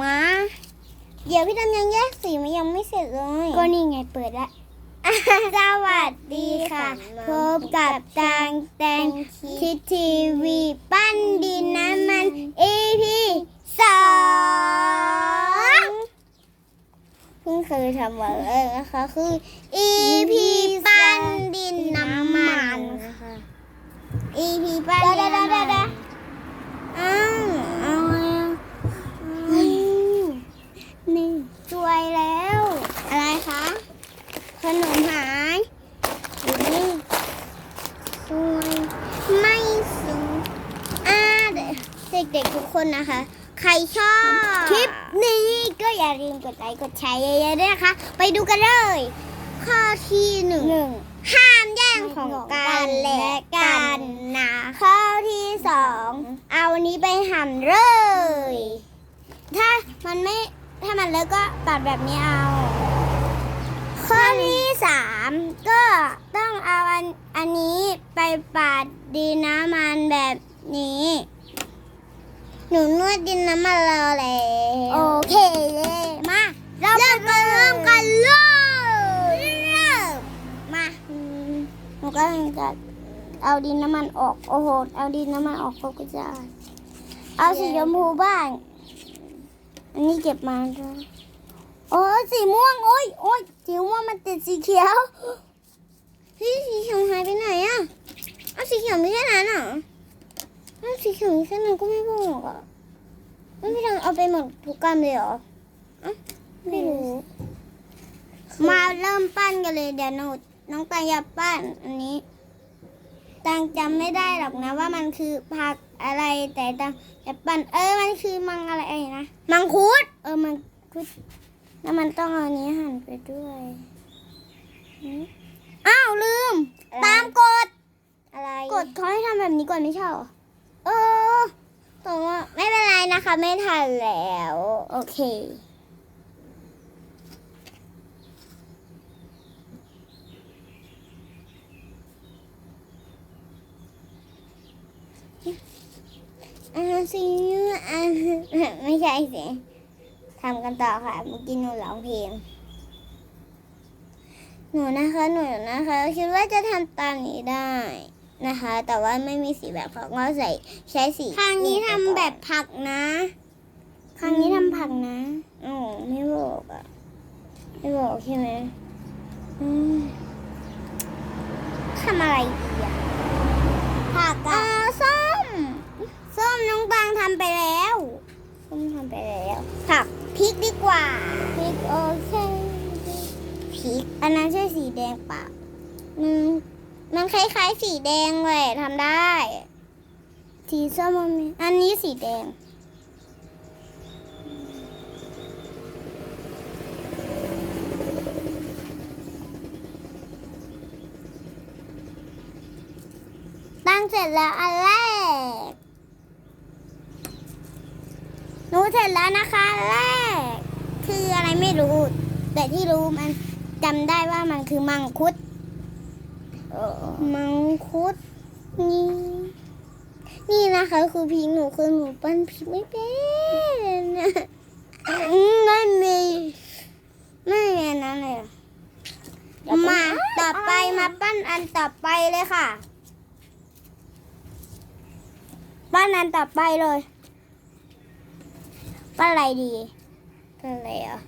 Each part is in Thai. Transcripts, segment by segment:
มา เดี๋ยวพี่ดำยังแยกสีมันยังไม่เสร็จเลย ก็นี่ไงเปิดละ สวัสดีค่ะ พบกับจางแตงคิดทีวีปั้นดินน้ำมัน EP สองเพิ่งเคยทำมาเลยนะคะ คือ EP ปั้นดินน้ำมันนะคะ EP ปั้นดินน้ำมันอ้าวเอาไงอะอืมนี่สวยแล้ว อะไรคะ ขนมหายอยู่นี่สวยไม่สูงอ่า เด็กๆทุกคนนะคะ ใครชอบคลิปนี้ก็อย่าลืมกดไลค์กดแชร์เยอะๆด้วยนะคะ ไปดูกันเลย ข้อที่หนึ่งหนึ่งห้ามแย่งของกันและกันนะข้อที่สองเอาอันนี้ไปหั่นเลย ถ้ามันไม่ถ้ามันเลิกก็ตัดแบบนี้เอา ข้อที่สามก็ต้องเอาอันอันนี้ไปปาดดินน้ำมันแบบนี้ หนูนวดดินน้ำมันรอแล้วโอเคมาเราเริ่มกันเริ่มกันเลยเริ่มมาอืมหนูก็จะเอาดินน้ำมันออกโอ้โหเอาดินน้ำมันออกก็จะเอาสีชมพูบ้างอันนี้เก็บมาด้วยโอ้ยสีม่วงโอ้ยโอ้ยสีม่วงมันติดสีเขียวพี่สีเขียวหายไปไหนอะเอาสีเขียวมีแค่นั้นเหรอเอาสีเขียวมีแค่นั้นก็ไม่บอกอะไม่พี่ทำเอาไปหมดทุกกรัมเลยเหรอเอ้าไม่รู้ มาเริ่มปั้นกันเลยเดี๋ยวหนูน้องตังอย่าปั้นอันนี้ ตังจำไม่ได้หรอกนะ ว่ามันคือผักอะไรแต่ตังจะปั้นเออมันคือมังอะไรนะมังคุด เออมังคุดแล้วมันต้องเอาอันนี้หั่นไปด้วยหืมอ้าวลืมอะไรตามกฎอะไรกฎเขาให้ทำแบบนี้ก่อนไม่ใช่เหรอเออ แต่ว่าไม่เป็นไรนะคะ ไม่ทันแล้ว โอเคอาสิอ่าไม่ใช่สิทำกันต่อค่ะเมื่อกี้หนูร้องเพลงหนูนะคะ หนูนะคะ คิดว่าจะทำตามนี้ได้ นะคะ แต่ว่าไม่มีสีแบบผักก็ใส่ใช้สีข้างนี้ทำแบบผักนะข้างนี้ทำผักนะอ๋อไม่บอกอะ ไม่บอกใช่ไหมอืมทำอะไรดีอะผักอ๋ออะส้ม ส้มน้องบางทำไปแล้ว ส้มทำไปแล้ว ผักพริกดีกว่า พริกโอเคพริก อันนั้นใช่สีแดงเปล่ามัน มันคล้ายๆสีแดงเลยทำได้ สีส้มมันมีอันนี้สีแดง ตั้งเสร็จแล้วอันแรกหนูเสร็จแล้วนะคะแรก คืออะไรไม่รู้ แต่ที่รู้มันจำได้ว่ามันคือมังคุด มังคุดนี่ นี่นะคะคือพริกหนูคือหนูปั้นพริกไม่เป็นอืมไม่มีไม่มีอันนั้นเลยอะมาต่อไปมาปั้นอันต่อไปเลยค่ะ ปั้นอันต่อไปเลย ปั้นอะไรดีปั้นอะไรอะ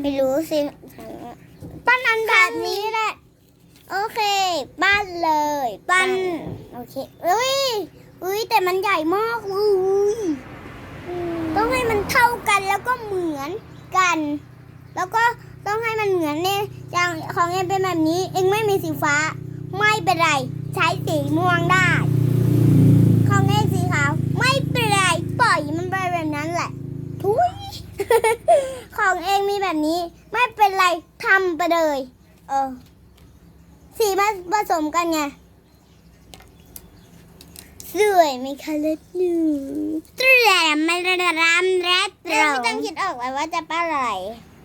ไม่รู้สิปั้นอันแบบนี้แหละ โอเค ปั้นเลยปั้นโอเคอุ้ยอุ้ยแต่มันใหญ่มากเลยต้องให้มันเท่ากันแล้วก็เหมือนกัน แล้วก็ต้องให้มันเหมือนเนี่ยอย่างของเองเป็นแบบนี้ เองไม่มีสีฟ้า ไม่เป็นไร ใช้สีม่วงได้ ของเองสีขาว ไม่เป็นไร ปล่อยมันไปแบบนั้นแหละ ทุยของเองมีแบบนี้ ไม่เป็นไรทำไปเลย เออ สีมาผสมกันไงสวยไหมคะเล็ดหนูตรมมาระรำแรดเราไม่ต้องคิดออกเลยว่าจะปั้นอะไร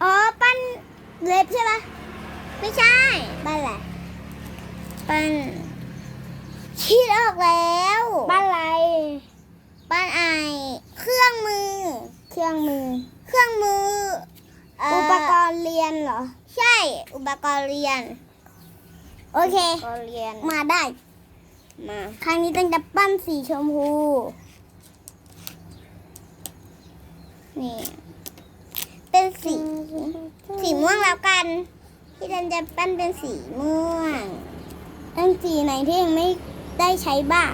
อ๋อ ปั้นเล็บใช่ปะไม่ใช่ ปั้นอะไร ปั้นคิดออกแล้วบ้านอะไร ปั้นไอ เครื่องมือ เคเครื่องมือ เครื่องมือเอุปกรณ์เรียนเหรอ ใช่ อุปกรณ์เรียน โอเคอุปกรณ์เรียนมาได้ มาครั้งนี้ต้องจะปั้นสีชมพู นี่ เป็นสี สีม่วงแล้วกันพี่ดันจะปั้นเป็นสีม่วงตั้งสีไหนที่ยังไม่ได้ใช้บ้าง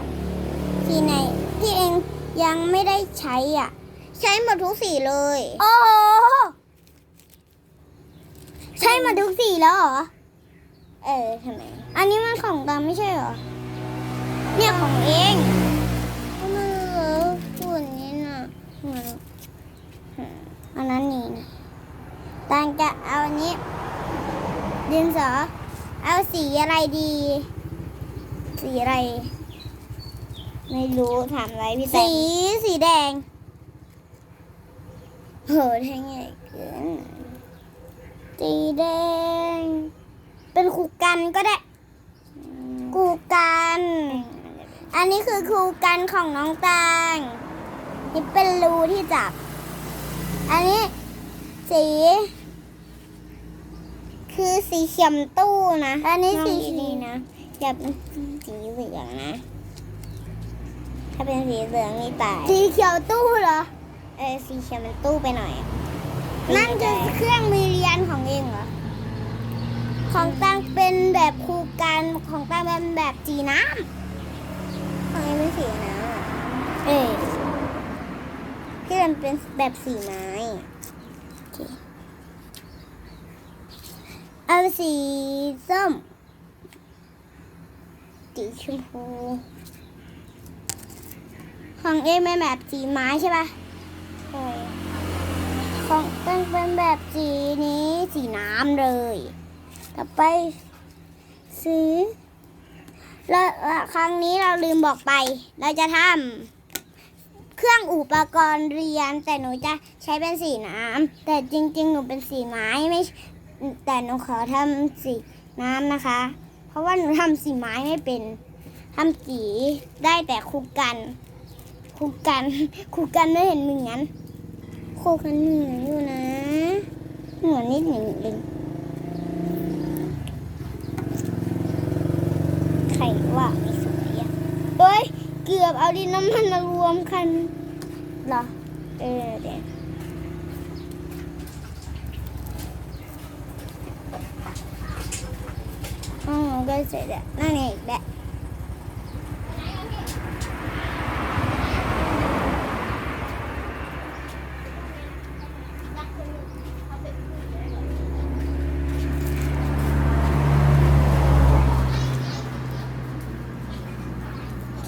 สีไหนที่เองยังไม่ได้ใช้อะ ใช้หมดทุกสีเลย โอ้โหใช่มาทุกสีแล้วเหรอ เออทำไม อันนี้มันของตามไม่ใช่เหรอ เนี่ยของเองก็ไม่รู้ส่วนนี้น่ะอันนั้นนี่นะตางจะเอาอันนี้ ดินสอ เอาสีอะไรดี สีอะไร ไม่รู้ถามอะไรพี่แตสีสีแดงโหแทงใหญ่เกินสีแดง เป็นครูกันก็ได้ครูกัน อันนี้คือครูกันของน้องตางนี่เป็นรูที่จับ อันนี้สี คือสีเขียมตู้นะอันนี้สีดีๆนะอย่าเป็นสีเหลืองนะ ถ้าเป็นสีเหลืองนี่ตาย สีเขียวตู้เหรอ เออสีเขียวมันตู้ไปหน่อย นั่นคือเครื่องมือเรียนของเองเหรอ ของตังเป็นแบบครูกันของตังเป็นแบบจีน้ของนี้เป็นสีนะำเออพี่ดันเป็นแบบสีไม้เอาสีส้มสีชมพูของเองเป็นแบบสีไม้ใช่ปะใช่ของตังเป็นแบบสีนี้สีน้ำเลย ต่อไปสีแล้วแล้วครั้งนี้เราลืมบอกไป เราจะทำเครื่องอุปกรณ์เรียน แต่หนูจะใช้เป็นสีน้ำแต่จริง ๆ หนูเป็นสีไม้ไม่ แต่หนูขอทำสีน้ำนะคะ เพราะว่าหนูทำสีไม้ไม่เป็นทำสีได้แต่ครูกันครูกันครูกันไม่เห็นเหมือนครูกันเหนื่อยอยู่นะเหมือนนิดหนึ่งเอง ใคร ว่าไม่สวยอะเฮ้ย เกือบเอาดินน้ำมันมารวมกันเหรอ เออเด็กอืมก็เสร็จแล้วนั่นเองแหละ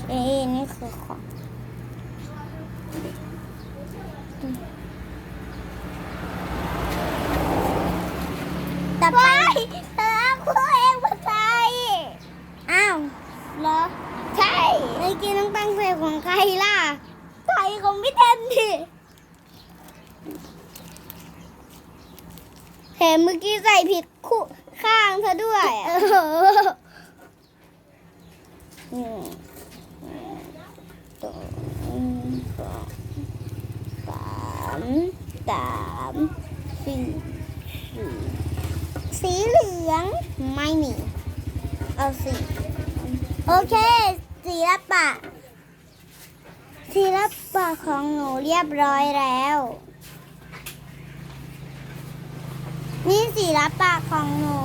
เอ้ยนี่ คือของต่อไปเธอเอาคู่เองมาใส่อ้าวเหรอ ใช่เมื่อกี้น้องตั้งใส่ของใครล่ะใส่ของพี่แทนดิแถมเมื่อกี้ใส่ผิดคู่ข้างเธอด้วยอะ หนึ่งสองสองสามสามสี่สี่สีเหลืองไม่มี เอาสีโอเคศิลปะศิลปะของหนูเรียบร้อยแล้ว นี่ศิลปะของหนู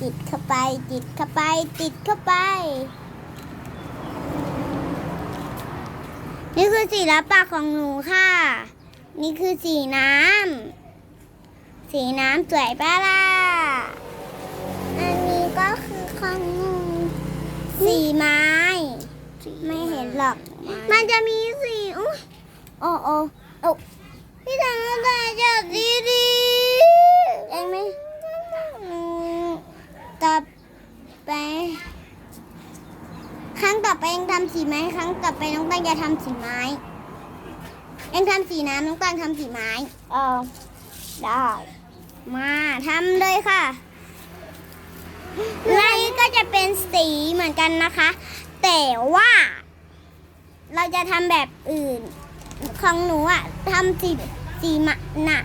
ติดเข้าไป ติดเข้าไป ติดเข้าไป นี่คือศิลปะของหนูค่ะ นี่คือสีน้ำ สีน้ำสวยปะล่ะ อันนี้ก็คือของหนูสีไม้ ไม่เห็นหรอก มันจะมีสีอุ้ยโอ้โอ้โอ้พี่ทำอะไรจับดีดีๆเองไหมอืมต่อไปครั้งต่อไปเองทำสีไม้ ครั้งต่อไปน้องตังจะทำสีไม้ เองทำสีน้ำน้องตังทำสีไม้เออได้ มาทำเลยค่ะและนี่ก็จะเป็นสีเหมือนกันนะคะ แต่ว่า เราจะทำแบบอื่น ของหนูอะทำสีสีมะน่ะ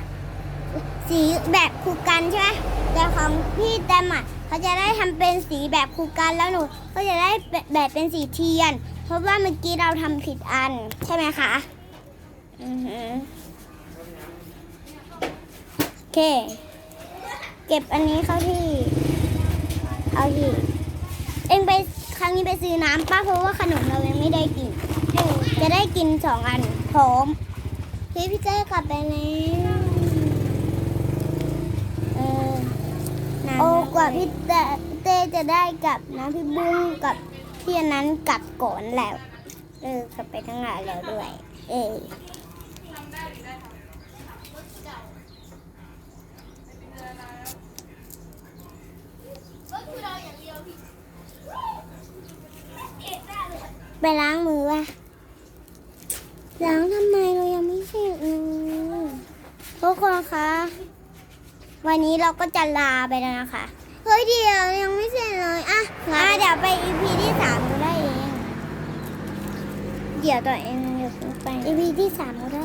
สีแบบครูกันใช่ไหมแต่ของพี่แตมอะเขาจะได้ทำเป็นสีแบบครูกันแล้วหนู ก็จะได้แบบเป็นสีเทียน เพราะว่าเมื่อกี้เราทำผิดอันใช่ไหมคะ อือหือโอเค เก็บอันนี้เข้าที่ เอาที่เองไปครั้งนี้ไปซื้อน้ำป้าเพราะว่าขนมเรายังไม่ได้กิน จะได้กินสองอันพร้อมพี่พี่เจ้กลับไปแล้วเออโอ้กว่าพี่เต้เต้จะได้กลับนะพี่บุ้งกับพี่อันนั้นกลับก่อนแล้ว เออกลับไปทั้งงานแล้วด้วย เออ ไปล้างมือวะล้างทำไมเรายังไม่เสร็จเลยทุกคนคะ วันนี้เราก็จะลาไปแล้วนะคะเฮ้ยเดี๋ยวยังไม่เสร็จเลยอะอะเดี๋ยวไป EP ที่สามก็ได้เอง เดี๋ยวตัวเองเดี๋ยวไป EP ที่สามก็ได้